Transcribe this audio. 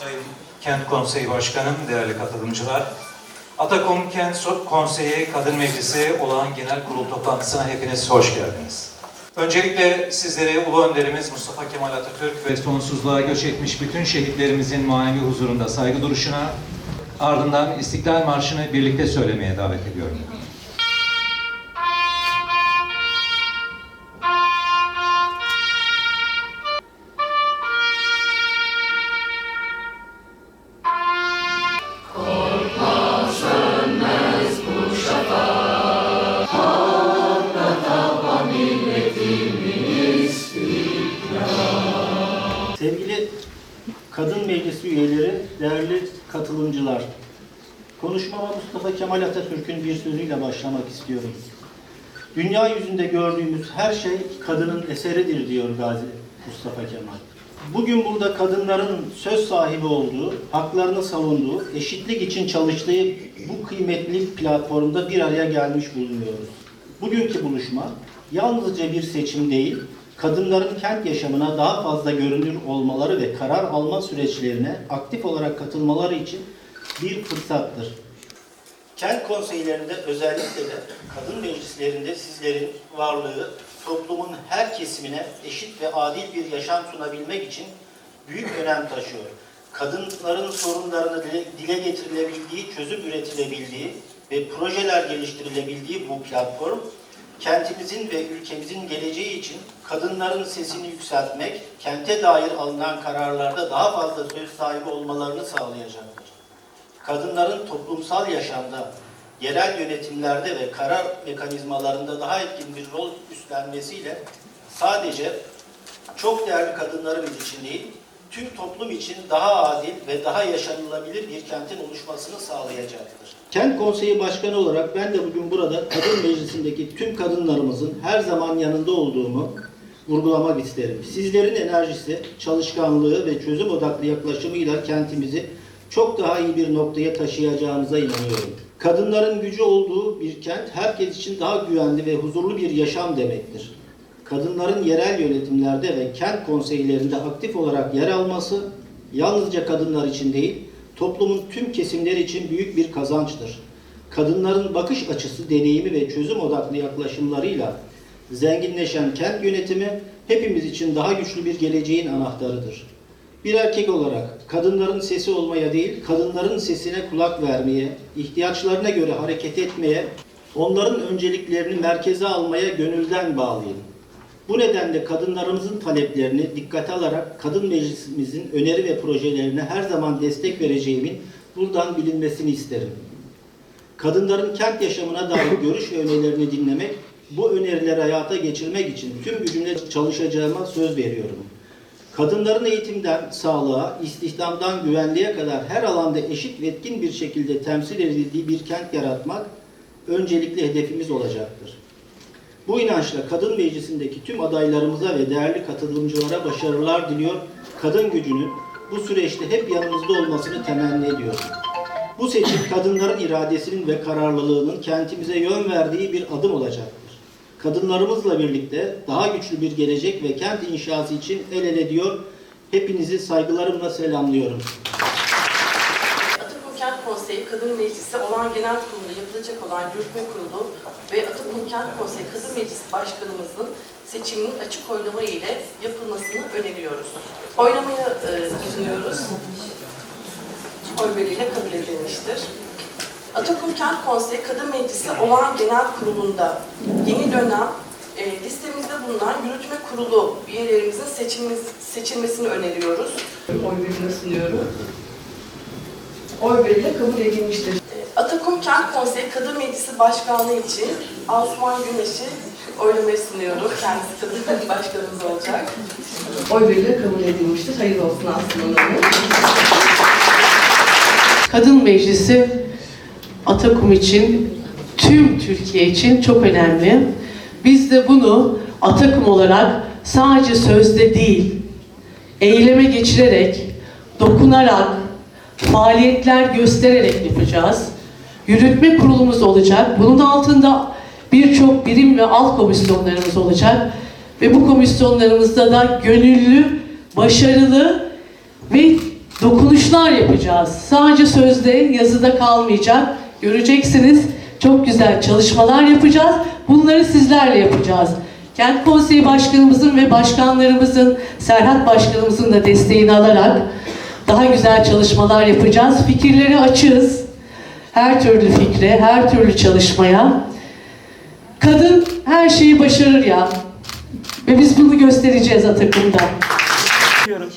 Sayın Kent Konseyi Başkanım, değerli katılımcılar. Atakum Kent Konseyi Kadın Meclisi olağan genel kurul toplantısına hepiniz hoş geldiniz. Öncelikle sizlere Ulu Önderimiz Mustafa Kemal Atatürk ve sonsuzluğa göç etmiş bütün şehitlerimizin manevi huzurunda saygı duruşuna, ardından İstiklal Marşı'nı birlikte söylemeye davet ediyorum. Sevgili Kadın Meclisi üyeleri, değerli katılımcılar. Konuşmama Mustafa Kemal Atatürk'ün bir sözüyle başlamak istiyorum. Dünya yüzünde gördüğümüz her şey kadının eseridir diyor Gazi Mustafa Kemal. Bugün burada kadınların söz sahibi olduğu, haklarını savunduğu, eşitlik için çalıştığı bu kıymetli platformda bir araya gelmiş bulunuyoruz. Bugünkü buluşma yalnızca bir seçim değil, kadınların kent yaşamına daha fazla görünür olmaları ve karar alma süreçlerine aktif olarak katılmaları için bir fırsattır. Kent konseylerinde özellikle de kadın meclislerinde sizlerin varlığı toplumun her kesimine eşit ve adil bir yaşam sunabilmek için büyük önem taşıyor. Kadınların sorunlarını dile, dile getirilebildiği, çözüm üretilebildiği ve projeler geliştirilebildiği bu platform kentimizin ve ülkemizin geleceği için kadınların sesini yükseltmek, kente dair alınan kararlarda daha fazla söz sahibi olmalarını sağlayacaktır. Kadınların toplumsal yaşamda, yerel yönetimlerde ve karar mekanizmalarında daha etkin bir rol üstlenmesiyle sadece çok değerli kadınlarımız için değil, tüm toplum için daha adil ve daha yaşanılabilir bir kentin oluşmasını sağlayacaktır. Kent Konseyi Başkanı olarak ben de bugün burada Kadın Meclisi'ndeki tüm kadınlarımızın her zaman yanında olduğumu vurgulamak isterim. Sizlerin enerjisi, çalışkanlığı ve çözüm odaklı yaklaşımıyla kentimizi çok daha iyi bir noktaya taşıyacağınıza inanıyorum. Kadınların gücü olduğu bir kent herkes için daha güvenli ve huzurlu bir yaşam demektir. Kadınların yerel yönetimlerde ve kent konseylerinde aktif olarak yer alması yalnızca kadınlar için değil, toplumun tüm kesimleri için büyük bir kazançtır. Kadınların bakış açısı, deneyimi ve çözüm odaklı yaklaşımlarıyla zenginleşen kent yönetimi hepimiz için daha güçlü bir geleceğin anahtarıdır. Bir erkek olarak kadınların sesi olmaya değil, kadınların sesine kulak vermeye, ihtiyaçlarına göre hareket etmeye, onların önceliklerini merkeze almaya gönülden bağlıyım. Bu nedenle kadınlarımızın taleplerini dikkate alarak kadın meclisimizin öneri ve projelerine her zaman destek vereceğimin buradan bilinmesini isterim. Kadınların kent yaşamına dair görüş ve önerilerini dinlemek, bu önerileri hayata geçirmek için tüm gücümle çalışacağıma söz veriyorum. Kadınların eğitimden sağlığa, istihdamdan güvenliğe kadar her alanda eşit ve etkin bir şekilde temsil edildiği bir kent yaratmak öncelikli hedefimiz olacaktır. Bu inançla Kadın Meclisi'ndeki tüm adaylarımıza ve değerli katılımcılara başarılar diliyor. Kadın gücünün bu süreçte hep yanımızda olmasını temenni ediyorum. Bu seçim kadınların iradesinin ve kararlılığının kentimize yön verdiği bir adım olacaktır. Kadınlarımızla birlikte daha güçlü bir gelecek ve kent inşası için el ele diyor. Hepinizi saygılarımla selamlıyorum. Kadın Meclisi olan genel kurulunda yapılacak olan yürütme kurulu ve Atakum Kent Konseyi Kadın Meclisi Başkanımızın seçiminin açık oylama ile yapılmasını öneriyoruz. Oylamayı e, sunuyoruz. Oy birliğiyle kabul edilmiştir. Atakum Kent Konseyi Kadın Meclisi olan genel kurulunda yeni dönem e, listemizde bulunan yürütme kurulu üyelerimizin seçilmesi, seçilmesini öneriyoruz. Oy birliğine sunuyorum oy birliğiyle kabul edilmiştir. Atakum Kent Konseyi Kadın Meclisi Başkanlığı için Asuman Güneş'i oylamaya sunuyorum. Kendisi kadın başkanımız olacak. oy birliğiyle kabul edilmiştir. Hayırlı olsun Aslı Hanım. Kadın Meclisi Atakum için, tüm Türkiye için çok önemli. Biz de bunu Atakum olarak sadece sözde değil, eyleme geçirerek, dokunarak, faaliyetler göstererek yapacağız. Yürütme kurulumuz olacak. Bunun altında birçok birim ve alt komisyonlarımız olacak. Ve bu komisyonlarımızda da gönüllü, başarılı ve dokunuşlar yapacağız. Sadece sözde, yazıda kalmayacak. Göreceksiniz çok güzel çalışmalar yapacağız. Bunları sizlerle yapacağız. Kent Konseyi Başkanımızın ve başkanlarımızın, Serhat Başkanımızın da desteğini alarak daha güzel çalışmalar yapacağız. Fikirleri açığız. Her türlü fikre, her türlü çalışmaya. Kadın her şeyi başarır ya. Ve biz bunu göstereceğiz Atakum'da. Diyorum.